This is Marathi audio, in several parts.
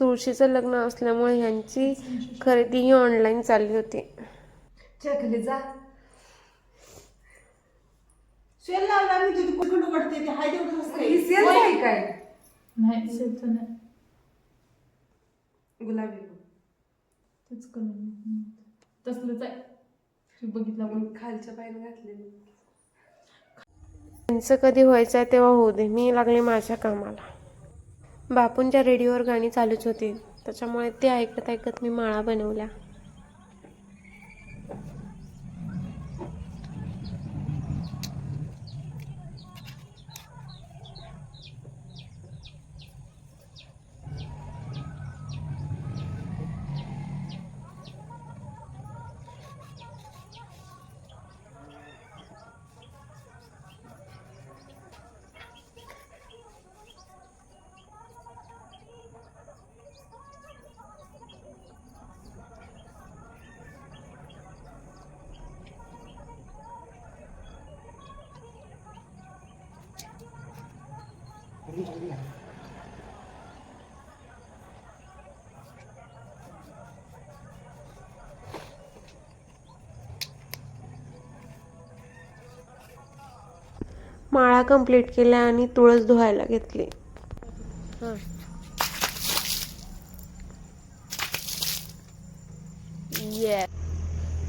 तुळशीचं लग्न असल्यामुळे ह्यांची खरेदी ही ऑनलाईन चालली होती. चकली जा. शेल लावला मी तुझी कुठून उघडते ते? हाय तेवढं नसतं ही सेल आहे काय? नाही सेलचं नाही. गुलाबी. तेच कलर तसलंच आहे. ते बघितलं बघ. खालच्या घातलेली त्यांचं कधी व्हायचं आहे तेव्हा होऊ दे. मी लागले माझ्या कामाला. बापूंच्या रेडिओवर गाणी चालूच होती. त्याच्यामुळे ते ऐकत ऐकत मी माळा बनवल्या. माळा कंप्लीट केल्या आणि तुळस धुवायला घेतली. हां ये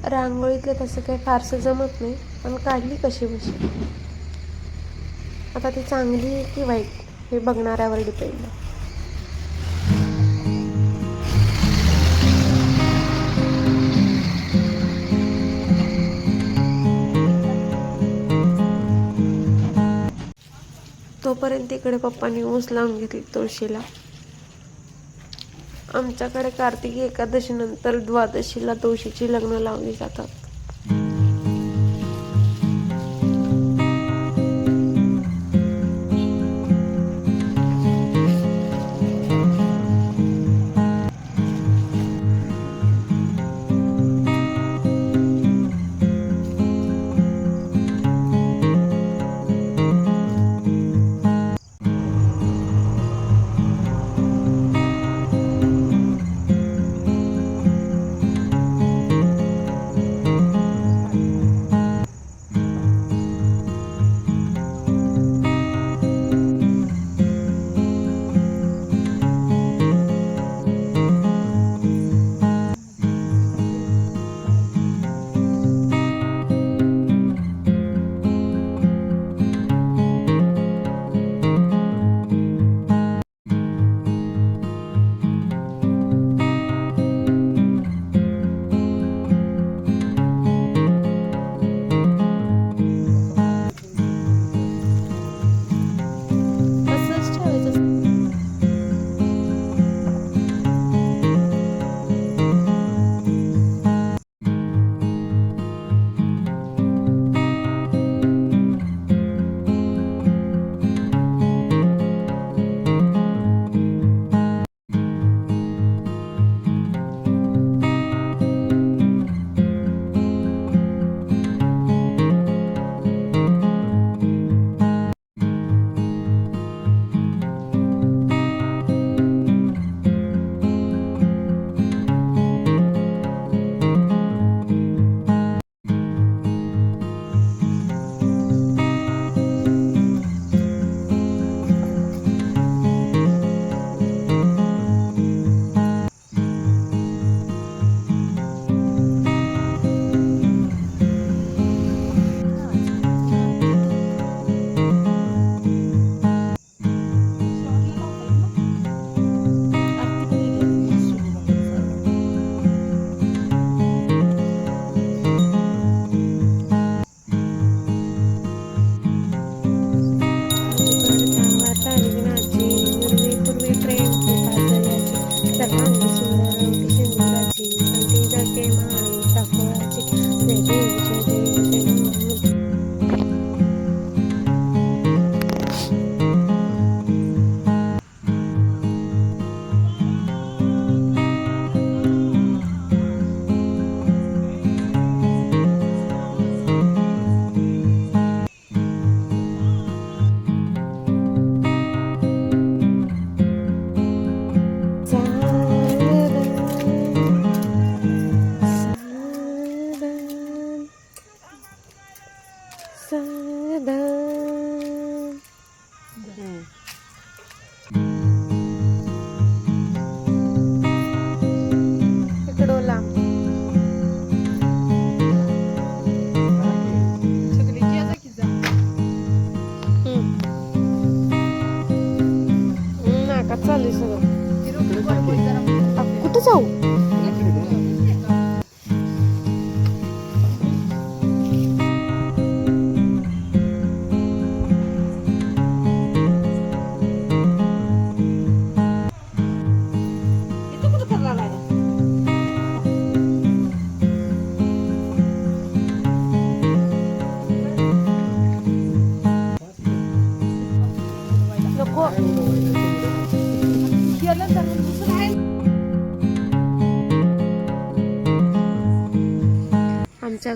रांगोळीतलं तसं काही फारसं जमत नाही पण काढली कशी बशी आता ती चांगली आहे की वाईट? हे बघणाऱ्यावर डिपेंड आहे. तोपर्यंत इकडे पप्पांनी ऊस लावून घेतली तुळशीला. आमच्याकडे कार्तिकी एकादशीनंतर द्वादशीला तुळशीची लग्न लावली जातात.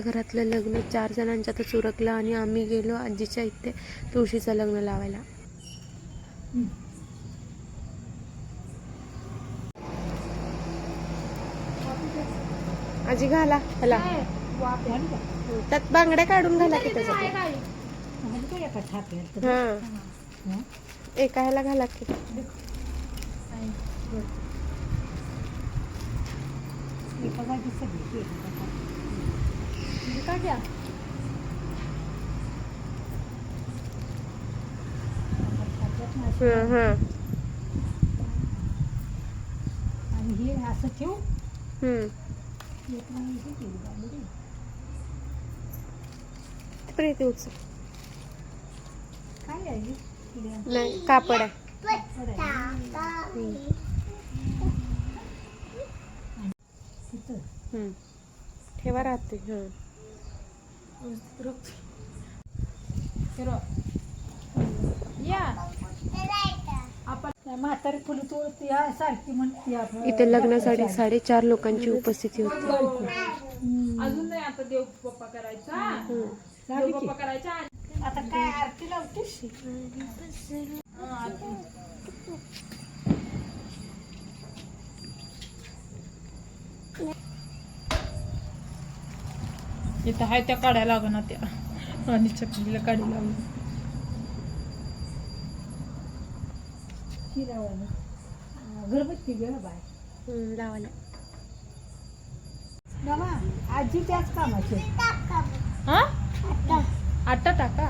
घरातलं लग्न चार जणांच्यातच उरकलं आणि आम्ही गेलो आजीच्या इथे तुळशीचं लग्न लावायला. आजी घाला हला त्यात बांगड्या काढून घाला की त्याच्यात. एका हा. एका ह्याला घाला की. सगळी हं, हं, आणि हे असं ठेवू हं. एक नाही हे केली बांगडी. प्रीती उचल काय आहे हे? नाही कापड आहे तिथं. हं. ठेवा राहते हं म्हातारी फुलं तोडते या सारखी म्हणते आपण. इथे लग्नासाठी साडेचार लोकांची उपस्थिती होती अजून नाही आता देव पप्पा करायचा हं. देव? पप्पा करायचा आता काय आरती लावतेस इथं आहे त्या काढ्या लागणार त्या. आणि चकलीला काढी लागली ही लावायला. अं, घरगुती ग बाय. हं, लावायला. बाबा आजी त्याच कामाचे हा? आटा टाका.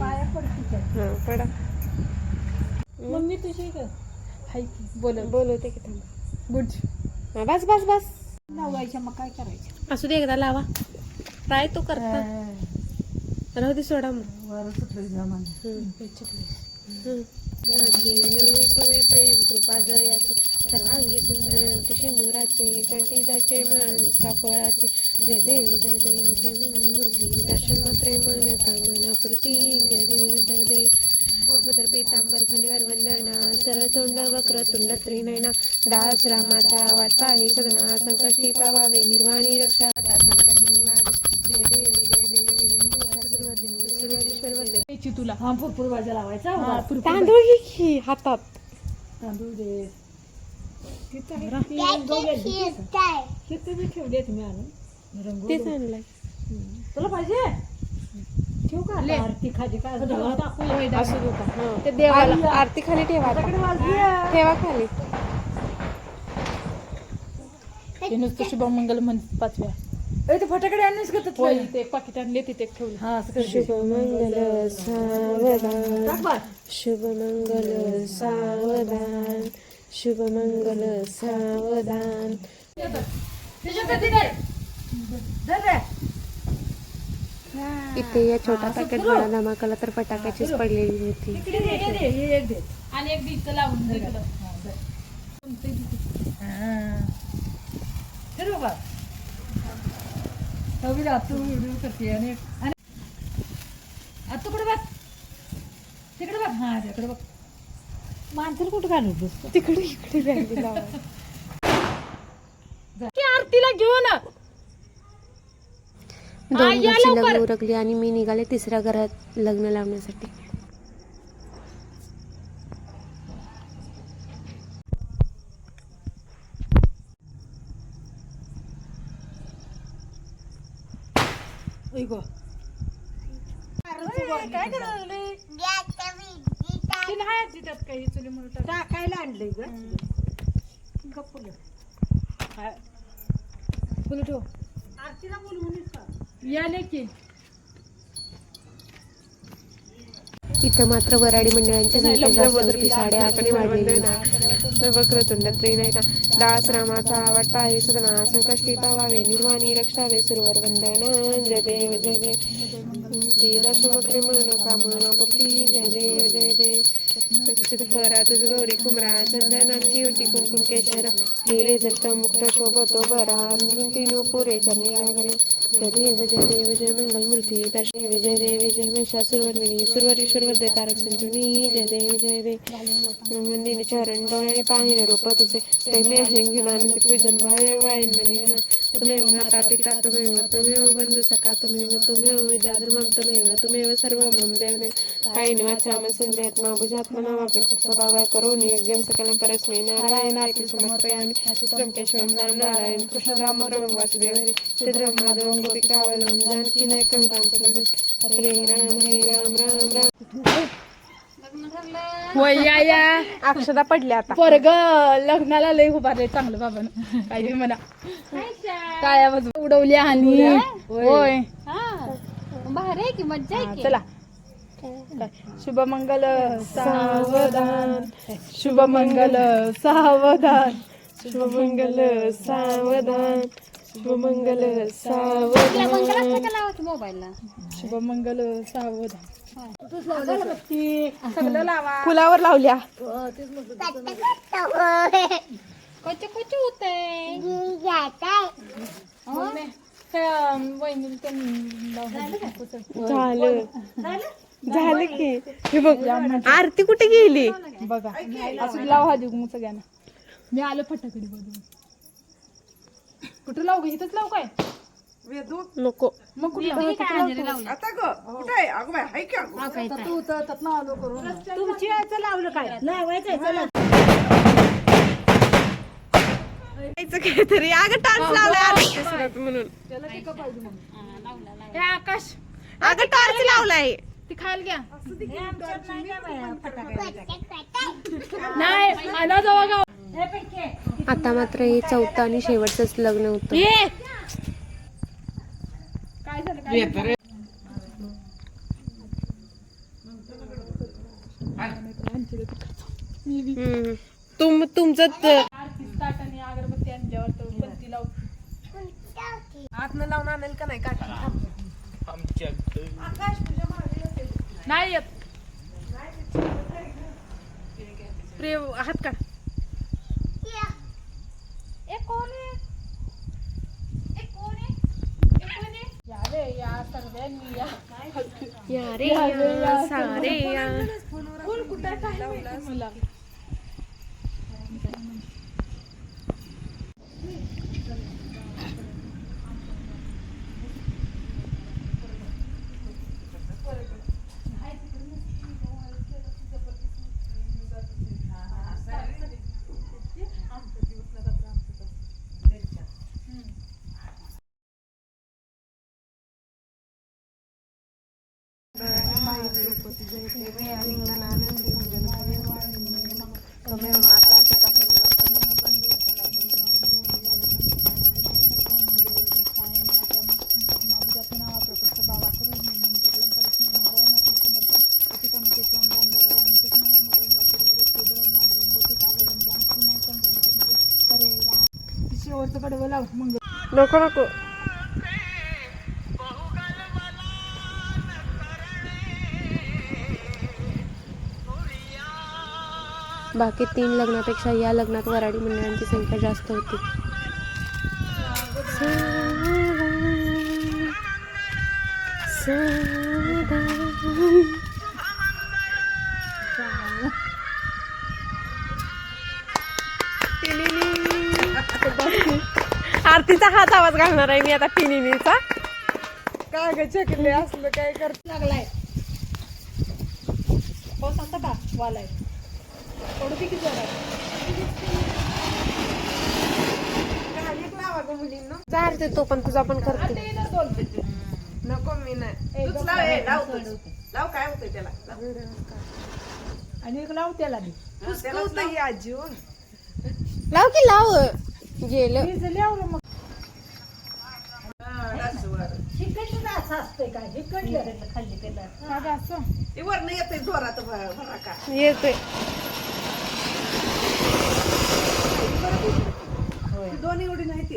पाया पडते. हं, पडा. मम्मी तुझी ग. हाय की. बोल बोलवते की थांबा. गुड. बस बस बस. लावायच्या मग काय करायचं? असू दे एकदा लावा. ट्राय तो करता. राहू दे सोडा मग. पूर्वी प्रेम कृपा जयाची. सर्वांगी सुंदर सिंदुराची कंठी जाचे मान कापळाची जय देव जय देव जय मूर्ती दर्शन मन कामना पूर्ती जय देव जय देव. उदर पीतांबर खंडीवर वंदना सरळ तोंड वक्र तुंड त्रिनयना दास रामाचा वाटपा हे सदना संकष्टी पावावे निर्वाणी रक्षा संकट निवारी तुला. हा भरपूर भाज्या लावायचा हा. तांदूळ घे की हातात. तांदूळ दे. तिथं ठेवली तुम्ही आणून. तेच आणलंय. तुला पाहिजे? ठेवू का आता आरती खाली काय असू दे का? हं. ते देवाला आरती खाली ठेवा आता. माझ्याकडे वाजली आहे. ठेवा खाली ते नुसतं शुभमंगल म्हण पाचव्या ए, ते फटाकडे आणलीस का? होय ते पाकिट आणले तिथे ठेवले हा असं कर. शुभमंगल सावधान टाक बाळ. शुभमंगल सावधान शुभमंगल सावधान धर रे. इथे या छोटा पॅकेट बडा धमाकाला तर फटाक्याचीच पडलेली होती. हे. आणि एक बीच लावून. हा. करते आणि कुठे बघ? तिकडे बघ. हा तिकडे बघ. माणसाला कुठं घालू बसतो? तिकडे इकडे आरतीला घेऊन दोन घरची लग्न उरकली आणि मी निघाले तिसऱ्या घरात लग्न लावण्यासाठी. काय टाकायला आणलंय ग. गप्पलं फुलं ठेव. याले की. इथं मात्र वराडी मंडळांची संख्या जास्त होती साडेआठने वाजलेली वक्रतुंड त्रिनयना दास रामाचा आवडता आहे सदना संकष्टी पावावे निर्वाणी रक्षावे सुरवर वंदना जय देव जय देव. ती दशमक्रे मन कामना पूर्ती जय देव जय देव रक्षित फरा तुझ गौरी कुमरा चंदनाची ओटी कुंकुम केशर हिरे जट्ट मुक्त शोभतो बरा तीनो पुरे चरणी लागले जय देव जय देव जय मंगल मूर्ती विजय जय देवी जय महिषासुरवर्मिणी सुरवरी तारक संजुनी जय देव जय देव. मंदिर चरण डोळे पाहिलं रूप तुझे प्रेमे हिंगणानंद पूजन भावे वाईन मनी तुमेव माता पिता तुमेव तुमेव बंधु सखा तुमेव तुमेव विद्या धर्मम तुमेव तुमेव सर्व मम देवने काही वाचाम संध्यात्मा भुजात्मना स्वभावाय करोनि यज्ञं सकलं परस्मै नारायणाय समर्पयामि. सुतं केशवं नाम नारायण कृष्ण राम रम वासुदेव माधवं गोपिकावलं जानकी नायकं रामचंद्र हरे राम हरे राम राम राम. होय या या अक्षदा पडल्या आता. पोरग लग्नाला लय उभारले चांगलं बाबानं. काही म्हणा. काय उडवली आणि. होय. भारी की मज्जा हा, चला? शुभमंगल सावधान. शुभमंगल सावधान. शुभमंगल सावधान. शुभमंगल सावधान मोबाईलला? शुभमंगल सावधान सगळं लावा फुलावर लावल्या. कोचे कोचे होते. वहिनी झालं. झालं की. हे बघ आरती कुठे गेली? बघा. असं लाव हा मग सगळ्यांना मी आलो फटाकडी बघून. कुठं लावू ग? इथंच लावू काय? नको. मग कुठं जायचं काहीतरी. अगं टॉर्च लावलाय आरती दिसत म्हणून. हे आकाश. अगं टॉर्च लावलाय. ती खायला घ्या. नाही आला जावा गाव. आता मात्र हे चौथं आणि शेवटचंच लग्न होतं. तुम तुमचं त- आरती ताट आणि अगरबत्ती आणल्यावर तर बत्ती लाव नाही येत. प्रिय हात काढ या रे या रे या सारे या. फुल कुठं काय मला. नको नको बाकी तीन लग्नापेक्षा या लग्नात वराडी मंडळांची संख्या जास्त होती. आरतीचा हाच आवाज घालणार आहे मी आता टिनिनीचा काय ग चकले असलं काय कर लागलाय? पाऊस आता का वालाय. पडू दे की जरा चालते तो पण तुझा पण करते. नको मी नाही. तूच लाव, काय होतंय त्याला. आणि एक लाव त्याला बी. पुसकवत नाही आजी हो. लाव की लाव. गेलं. मग हा, डासवर. असं असतंय काय हे कळलं खाल्ली केलं का गं असं. ते वरनं येते जोरात भर- भराका येतोय. ती दोन एवढी नाही ती